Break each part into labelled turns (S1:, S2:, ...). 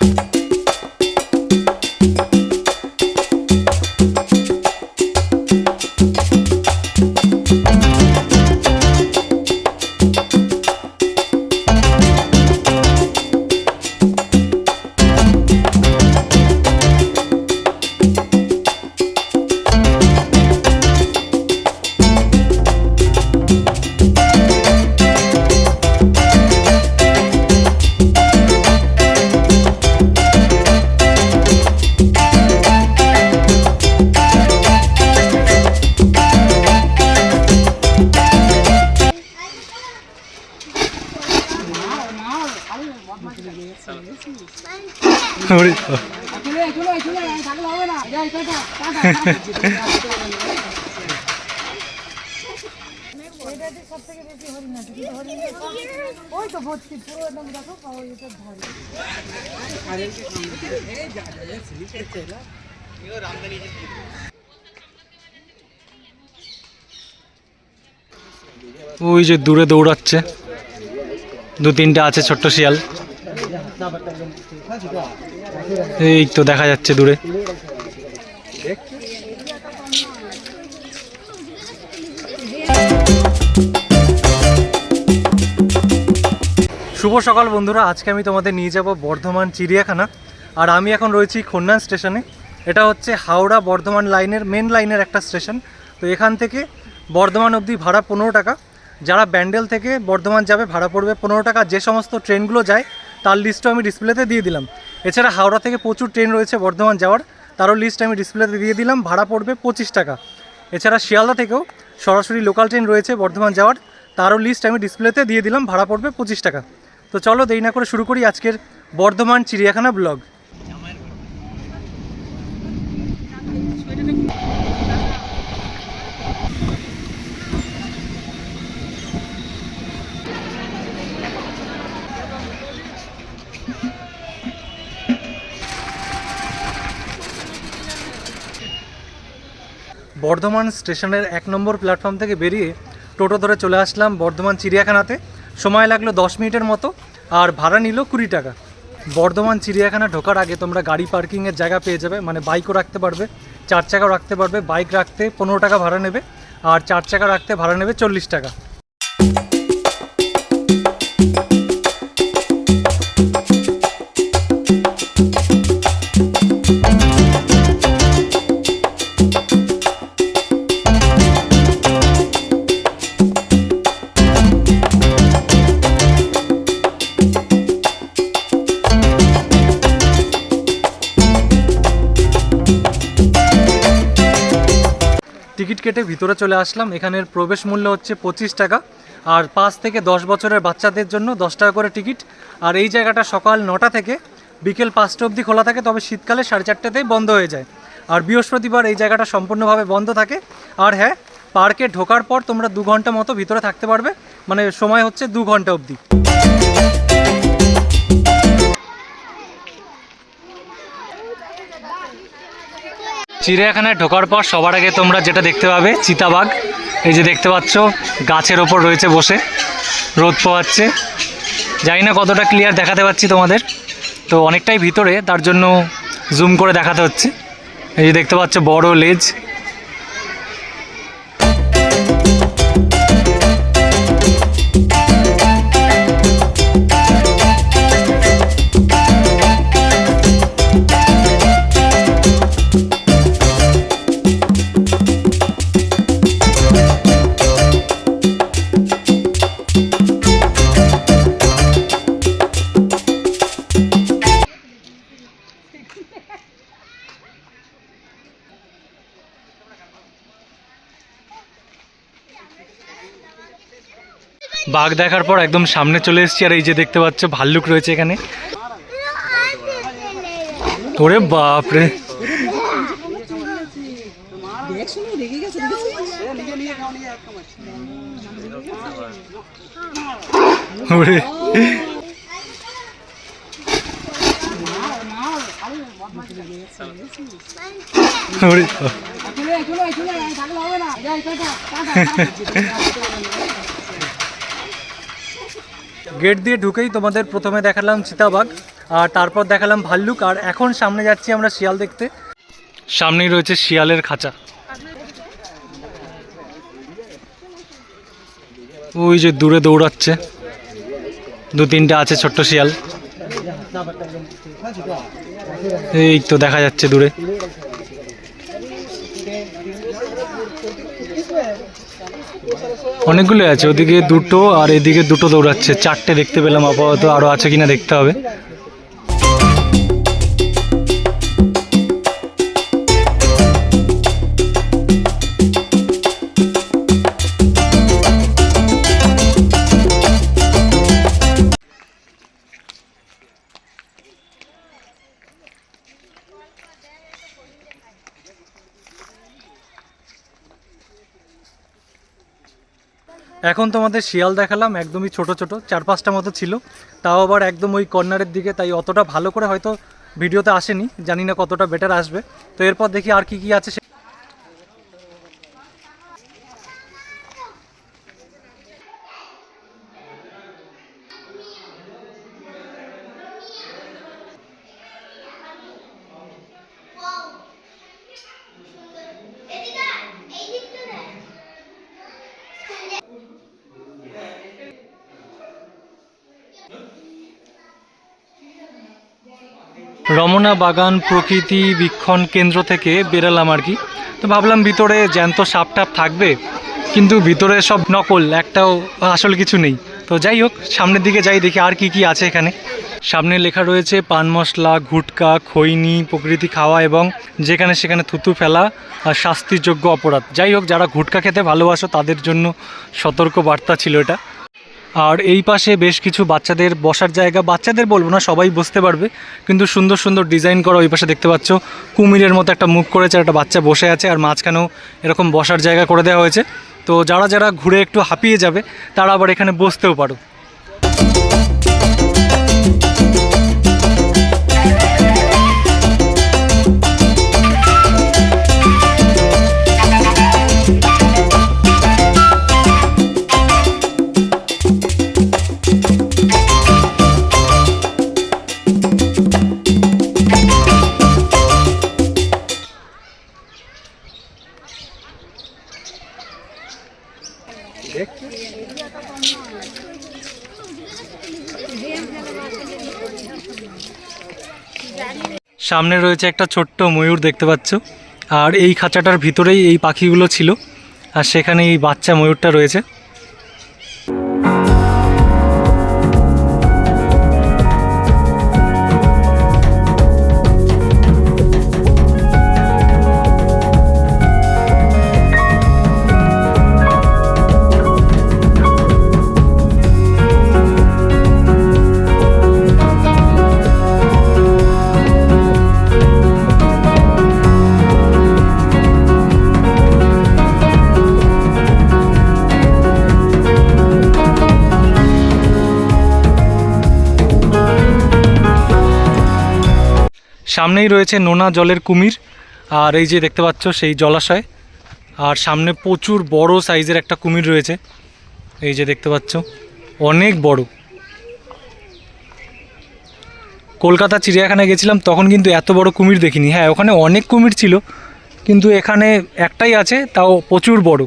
S1: Thank you. ওই
S2: যে দূরে দৌড়াচ্ছে। দু তিনটে আছে ছোট্ট শিয়াল। এই তো দেখা যাচ্ছে দূরে। শুভ সকাল বন্ধুরা, আজকে আমি তোমাদের নিয়ে যাব বর্ধমান চিড়িয়াখানা। আর আমি এখন রয়েছি খন্নান স্টেশনে। এটা হচ্ছে হাওড়া বর্ধমান লাইনের মেন লাইনের একটা স্টেশন। তো এখান থেকে বর্ধমান অবধি ভাড়া পনেরো টাকা। যারা ব্যান্ডেল থেকে বর্ধমান যাবে, ভাড়া পড়বে পনেরো টাকা। যে সমস্ত ট্রেনগুলো যায়, তার লিস্টও আমি ডিসপ্লেতে দিয়ে দিলাম। এছাড়া হাওড়া থেকে প্রচুর ট্রেন রয়েছে বর্ধমান যাওয়ার। তারও লিস্ট আমি ডিসপ্লেতে দিয়ে দিলাম, ভাড়া পড়বে পঁচিশ টাকা। এছাড়া শিয়ালদা থেকেও সরাসরি লোকাল ট্রেন রয়েছে বর্ধমান যাওয়ার, তারও লিস্ট আমি ডিসপ্লেতে দিয়ে দিলাম, ভাড়া পড়বে পঁচিশ টাকা। তো চলো দেরি না করে শুরু করি আজকের বর্ধমান চিড়িয়াখানা ব্লগ বর্ধমান স্টেশনের এক নম্বর প্ল্যাটফর্ম থেকে বেরিয়ে টোটো ধরে চলে আসলাম বর্ধমান চিড়িয়াখানাতে। সময় লাগল দশ মিনিটের মতো, আর ভাড়া নিল কুড়ি টাকা। বর্ধমান চিড়িয়াখানা ঢোকার আগে তোমরা গাড়ি পার্কিংয়ের জায়গা পেয়ে যাবে মানে বাইকও রাখতে পারবে, চার চাকাও রাখতে পারবে বাইক রাখতে পনেরো টাকা ভাড়া নেবে, আর চার চাকা রাখতে ভাড়া নেবে চল্লিশ টাকা। টিকিট কেটে ভিতরে চলে আসলাম। এখানের প্রবেশ মূল্য হচ্ছে পঁচিশ টাকা। আর পাঁচ থেকে দশ বছরের বাচ্চাদের জন্য দশ টাকা করে টিকিট। আর এই জায়গাটা সকাল নটা থেকে বিকেল পাঁচটা অবধি খোলা থাকে, তবে শীতকালে সাড়ে চারটেতেই বন্ধ হয়ে যায়। আর বৃহস্পতিবার এই জায়গাটা সম্পূর্ণভাবে বন্ধ থাকে। আর হ্যাঁ পার্কে ঢোকার পর তোমরা দু ঘণ্টা মতো ভিতরে থাকতে পারবে। মানে সময় হচ্ছে দু ঘণ্টা অবধি। চিড়িয়াখানায় ঢোকার পর সবার আগে তোমরা যেটা দেখতে পাবে, চিতাবাঘ। এই যে দেখতে পাচ্ছ, গাছের ওপর রয়েছে বসে, রোদ পোয়াচ্ছে জানি না কতটা ক্লিয়ার দেখাতে পাচ্ছি তোমাদের, তো অনেকটাই ভিতরে, তার জন্য জুম করে দেখাতে হচ্ছে। এই যে দেখতে পাচ্ছ, বড় লেজ। বাঘ দেখার পর একদম সামনে চলে এসেছি আর এই যে দেখতে পাচ্ছ ভাল্লুক রয়েছে এখানে। ওরে বাপরে। ওরে। ওরে বাপ।
S1: চলে চলে চলে থাকলে হবে না যাই টাটা টাটা
S2: গেট দিয়ে ঢুকেই তোমাদের প্রথমে দেখালাম চিতাবাঘ, আর তারপর দেখালাম ভাল্লুক, আর এখন সামনে যাচ্ছি আমরা শিয়াল দেখতে। সামনেই রয়েছে শিয়ালের খাঁচা। ওই যে দূরে দৌড়াচ্ছে। দু তিনটে আছে ছোট্ট শিয়াল। এই তো দেখা যাচ্ছে দূরে। অনেকগুলো আছে, ওদিকে দুটো আর এদিকে দুটো দৌড়াচ্ছে, চারটে দেখতে পেলাম, আপাতত আরও আছে কিনা দেখতে হবে। এখন তোমাদের শিয়াল দেখালাম, একদমই ছোট ছোট, চার পাঁচটা মতো ছিল। তাও আবার একদম ওই কর্নারের দিকে, তাই অতটা ভালো করে হয়তো ভিডিওতে আসেনি, জানি না কতটা বেটার আসবে। তো এরপর দেখি আর কি কি আছে সে- রমনা বাগান প্রকৃতি বীক্ষণ কেন্দ্র থেকে বেরালাম আর কি। তো ভাবলাম ভিতরে জ্যান্ত সাপ টাপ থাকবে, কিন্তু ভিতরে সব নকল, একটাও আসল কিছু নেই। তো যাই হোক, সামনের দিকে যাই, দেখি আর কি কি আছে এখানে। সামনে লেখা রয়েছে, পান মশলা, গুটকা, খৈনি, প্রকৃতি খাওয়া এবং যেখানে সেখানে থুতু ফেলা আর শাস্তিযোগ্য অপরাধ। যাই হোক, যারা গুটকা খেতে ভালোবাসো, তাদের জন্য সতর্ক বার্তা ছিল এটা। আর এই পাশে বেশ কিছু বাচ্চাদের বসার জায়গা। বাচ্চাদের বলব না, সবাই বসতে পারবে। কিন্তু সুন্দর সুন্দর ডিজাইন করা ওই পাশে দেখতে পাচ্ছ, কুমিরের মতো একটা মুখ করেছে একটা বাচ্চা বসে আছে আর মাঝখানেও এরকম বসার জায়গা করে দেওয়া হয়েছে। তো যারা যারা ঘুরে একটু হাঁপিয়ে যাবে, তারা আবার এখানে বসতেও পারো। সামনে রয়েছে একটা ছোট্ট ময়ূর দেখতে পাচ্ছ। আর এই খাঁচাটার ভিতরেই এই পাখিগুলো ছিল। আর সেখানে এই বাচ্চা ময়ূরটা রয়েছে। সামনেই রয়েছে নোনা জলের কুমির, আর এই যে দেখতে পাচ্ছ সেই জলাশয়, আর সামনে প্রচুর বড় সাইজের একটা কুমির রয়েছে। এই যে দেখতে পাচ্ছ, অনেক বড়। কলকাতা চিড়িয়াখানায় গেছিলাম, তখন কিন্তু এত বড় কুমির দেখিনি। হ্যাঁ ওখানে অনেক কুমির ছিল, কিন্তু এখানে একটাই আছে, তাও প্রচুর বড়।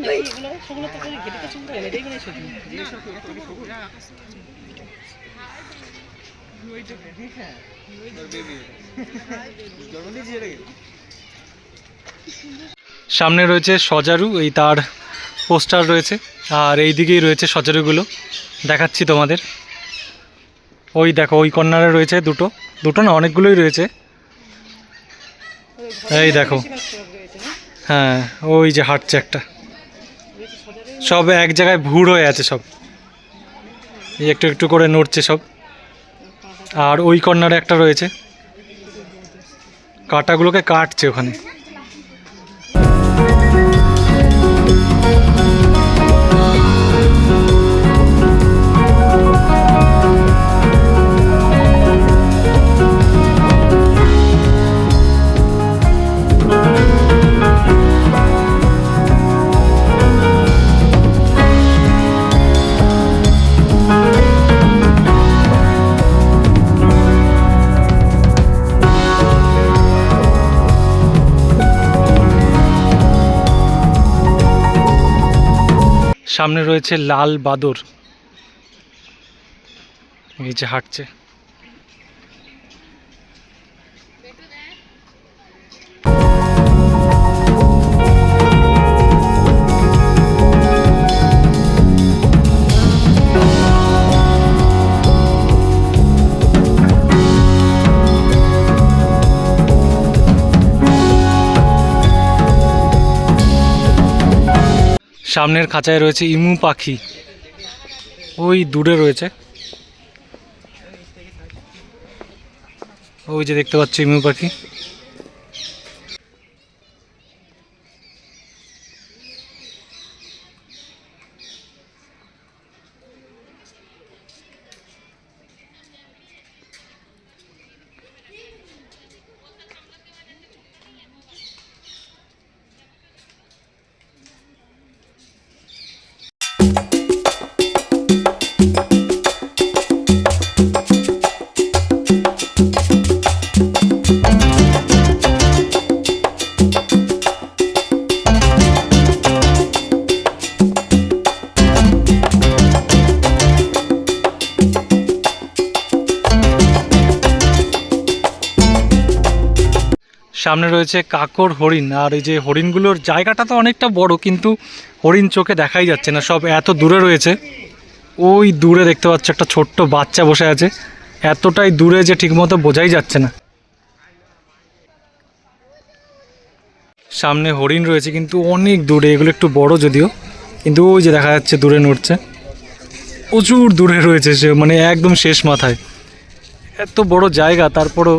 S1: মানে
S2: সামনে রয়েছে সজারু, এই তার পোস্টার রয়েছে, আর এই দিকেই রয়েছে সজারুগুলো। দেখাচ্ছি তোমাদের। ওই দেখো, ওই কর্নারে রয়েছে দুটো। দুটো না, অনেকগুলোই রয়েছে। এই দেখো। হ্যাঁ ওই যে হাঁটছে একটা। সব এক জায়গায় ভুড় হয়ে আছে সব। এই একটু একটু করে নড়ছে সব। আর ওই কর্নারে একটা রয়েছে। কাটাগুলোকে কাটছে ওখানে। সামনে রয়েছে লাল বাদর। এই যে হাঁটছে। সামনের খাঁচায় রয়েছে ইমু পাখি। ওই দূরে রয়েছে। ওই যে দেখতে পাচ্ছি ইমু পাখি। সামনে রয়েছে কাকর হরিণ, আর এই যে হরিণগুলোর জায়গাটা তো অনেকটা বড়, কিন্তু হরিণ চোখে দেখাই যাচ্ছে না, সব এত দূরে রয়েছে। ওই দূরে দেখতে পাচ্ছ একটা ছোট্ট বাচ্চা বসে আছে, এতটাই দূরে যে ঠিকমতো বোঝাই যাচ্ছে না। সামনে হরিণ রয়েছে, কিন্তু অনেক দূরে, এগুলো একটু বড় যদিও, কিন্তু ওই যে দেখা যাচ্ছে দূরে নড়ছে। প্রচুর দূরে রয়েছে সে মানে একদম শেষ মাথায়। এত বড় জায়গা, তারপরও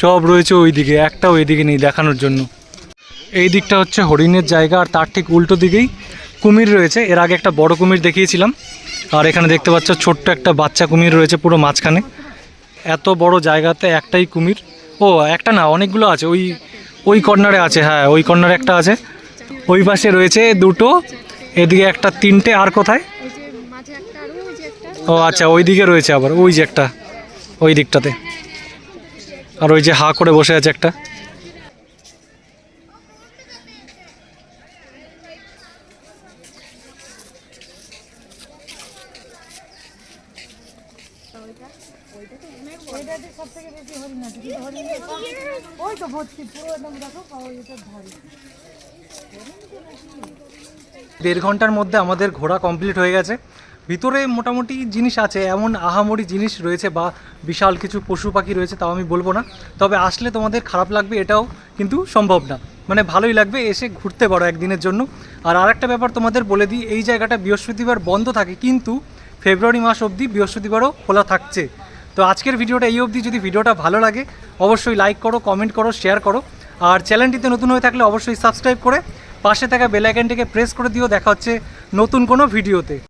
S2: সব রয়েছে ওই দিকে একটা ওই দিকে নেই দেখানোর জন্য। এই দিকটা হচ্ছে হরিণের জায়গা আর তার ঠিক উল্টো দিকেই কুমির রয়েছে। এর আগে একটা বড় কুমির দেখিয়েছিলাম আর এখানে দেখতে পাচ্ছ ছোট্ট একটা বাচ্চা কুমির রয়েছে পুরো মাঝখানে। এত বড় জায়গাতে একটাই কুমির। ও একটা না অনেকগুলো আছে ওই ওই কর্নারে আছে হ্যাঁ ওই কর্নারে একটা আছে। ওই পাশে রয়েছে দুটো এদিকে একটা তিনটে আর কোথায়? ও আচ্ছা ওই দিকে রয়েছে আবার ওই যে একটা ওই দিকটাতে। আর ওই যে হা করে বসে আছে একটা। দেড় ঘণ্টার মধ্যে আমাদের ঘোরা কমপ্লিট হয়ে গেছে। ভিতরে মোটামুটি জিনিস আছে, এমন আহামরি জিনিস রয়েছে বা বিশাল কিছু পশু পাখি রয়েছে তাও আমি বলব না। তবে আসলে তোমাদের খারাপ লাগবে এটাও কিন্তু সম্ভব না। মানে ভালোই লাগবে এসে ঘুরতে পারো একদিনের জন্য। আর আরেকটা ব্যাপার তোমাদের বলে দিই, এই জায়গাটা বৃহস্পতিবার বন্ধ থাকে কিন্তু ফেব্রুয়ারি মাস অবধি বৃহস্পতিবারও খোলা থাকছে। তো আজকের ভিডিওটা এই অবধি, যদি ভিডিওটা ভালো লাগে, অবশ্যই লাইক করো কমেন্ট করো শেয়ার করো। আর চ্যানেলটিতে নতুন হয়ে থাকলে অবশ্যই সাবস্ক্রাইব করে পাশে থাকা বেল আইকনটিকে প্রেস করে দিও। দেখা হচ্ছে নতুন কোনো ভিডিওতে।